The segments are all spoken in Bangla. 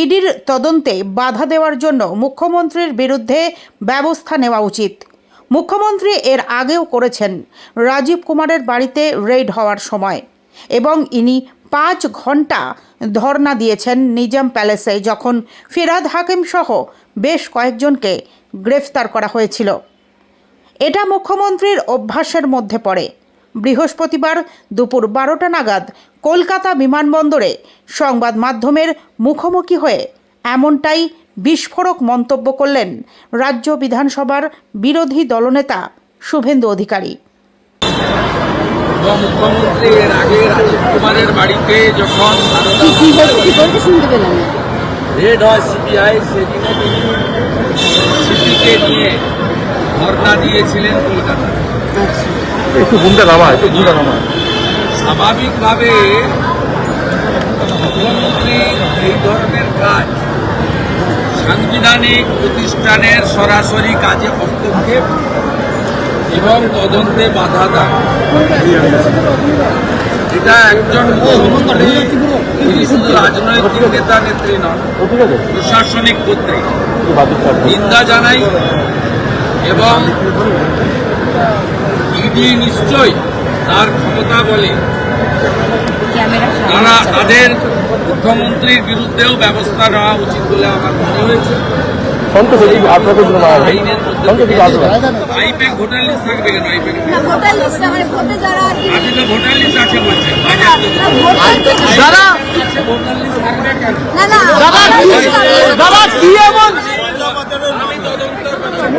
ইডির তদন্তে বাধা দেওয়ার জন্য মুখ্যমন্ত্রীর বিরুদ্ধে ব্যবস্থা নেওয়া উচিত। মুখ্যমন্ত্রী এর আগেও করেছেন, রাজীব কুমারের বাড়িতে রেড হওয়ার সময়। এবং ইনি পাঁচ ঘণ্টা ধর্ণা দিয়েছেন নিজাম প্যালেসে যখন ফিরাদ হাকিম সহ বেশ কয়েকজনকে গ্রেফতার করা হয়েছিল। এটা মুখ্যমন্ত্রীর অভ্যাসের মধ্যে পড়ে। বৃহস্পতিবার দুপুর বারোটা নাগাদ কলকাতা বিমানবন্দরে সংবাদ মাধ্যমের মুখোমুখি হয়ে এমনটাই বিস্ফোরক মন্তব্য করলেন রাজ্য বিধানসভার বিরোধী দলনেতা শুভেন্দু অধিকারী। মুখ্যমন্ত্রী এর আগে রাজীব কুমারের বাড়িতে যখন কি কি বলছে? কি বলতে শুনতে পেলাম না। রেড হয় সিবিআই সেদিনে তিনি সিপিকে নিয়ে ধর্ণা দিয়েছিলেন কলকাতা আচ্ছা। একটু ঘুমটা নামা একটু ঘুমটা নামা স্বাভাবিকভাবে মুখ্যমন্ত্রী এই ধরনের কাজ সাংবিধানিক প্রতিষ্ঠানের সরাসরি কাজে হস্তক্ষেপ এবং তদন্তে বাধা দেয় এটা একজন তিনি শুধু রাজনৈতিক নেতা, নেত্রী নন, প্রশাসনিক কর্তৃক। নিন্দা জানাই এবং ইডি নিশ্চয়ই তার ক্ষমতা বলে। তারা তাদের মুখ্যমন্ত্রীর বিরুদ্ধেও ব্যবস্থা নেওয়া উচিত বলে আমার মনে হয়েছে। আইপ্যাক ভোটার লিস্ট থাকবে কেন? আইপ্যাক ভোটার লিস্ট মানে ভোটে যারা আপনি তো ভোটার লিস্ট আছে বলছেন দাদা। দাদা কি এমন আমি তদন্ত করব।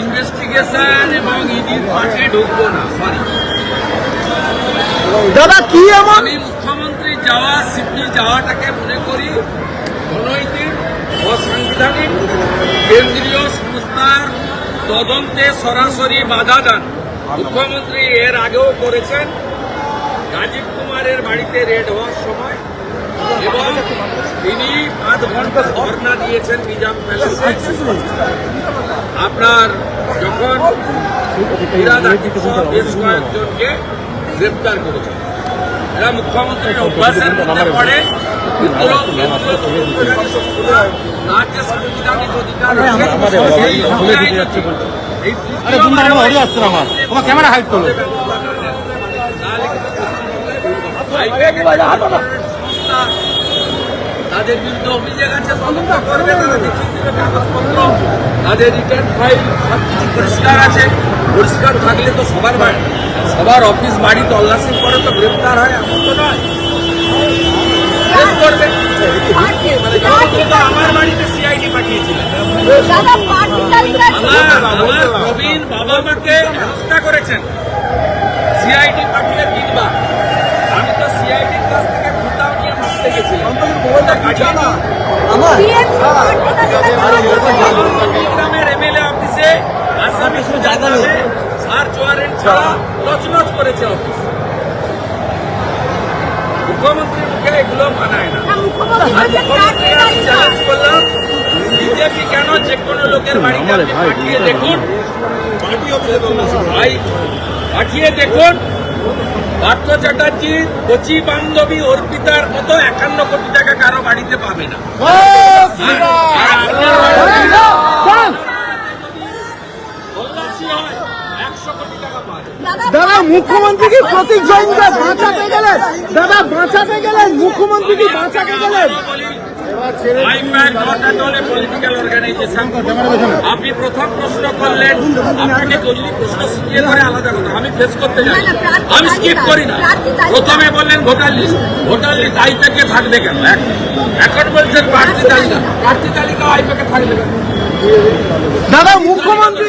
ইনভেস্টিগেশন এবং ঢুকবো না সরি দাদা, কি এমন? আমি মুখ্যমন্ত্রী যাওয়া সিপি যাওয়াটাকে মনে করি অনৈতিক অসাংবিধানিক কেন্দ্রীয় সংস্থার তদন্তে সরাসরি বাধা দান। মুখ্যমন্ত্রী এর আগেও করেছেন। রাজীব কুমারের বাড়িতে রেড হওয়ার সময় এবং তিনি পাঁচ ঘণ্টা ধর্ণা দিয়েছেন নিজাম প্যালেসে। আপনার যখন বেশ কয়েকজনকে গ্রেপ্তার করেছেন। এরা মুখ্যমন্ত্রীর অভ্যাসের মধ্যে পড়ে ক্যামেরা হাইড করল। সংস্থা তাদের বিরুদ্ধে অভিযোগ আছে তদন্ত করবে তারা দেখিয়ে দেবে কাগজপত্র তাদের রিটার্ন ফাইল সব কিছু পরিষ্কার আছে। পরিষ্কার থাকলে তো সবার বাড়ি সবার অফিস বাড়ি তল্লাশি করে তো গ্রেপ্তার হয় এমন তো নয়। করবে। মানে আমার বাড়িতে সিআইডি পাঠিয়েছিলেন। আমার প্রবীণ বাবা মাকে হেনস্থা করেছেন। সিআইডি পাঠিয়ে তিনবার গ্রামের এমএলএ অফিসে আসামি সোজা নামে সার্চ ওয়ারেন্ট ছাড়া করেছে অফিস। মুখ্যমন্ত্রীর মুখে এগুলো মানায় না। চ্যালেঞ্জ করলাম বিজেপি কেন যে কোনো লোকের বাড়িতে আপনি পাঠিয়ে দেখুন। ভাই পাঠিয়ে দেখুন। পার্থ চ্যাটার্জি কচি বান্ধবী অর্পিতার মতো একান্ন কোটি টাকা কারও বাড়িতে পাবে না আর আপনার বাড়িতে তল্লাশি 100 কোটি টাকা পাবে। দাদা মুখ্যমন্ত্রী কি প্রতীক জৈনকে বাঁচাতে গেলেন দাদা, বাঁচাতে গেলেন মুখ্যমন্ত্রী কি বাঁচাতে গেলেন আপনি প্রথম প্রশ্ন করলেন আপনাকে যদি প্রশ্ন শিখিয়ে করে আলাদা কথা। আমি ফেস করতে যাই। আমি স্কিপ করি না। প্রথমে বললেন ভোটার লিস্ট ভোটার লিস্ট আইপ্যাকে থাকবে কেন? এখন বলছেন প্রার্থী তালিকা। প্রার্থী তালিকা আইপ্যাকে থাকবে কেন? দাদা মুখ্যমন্ত্রী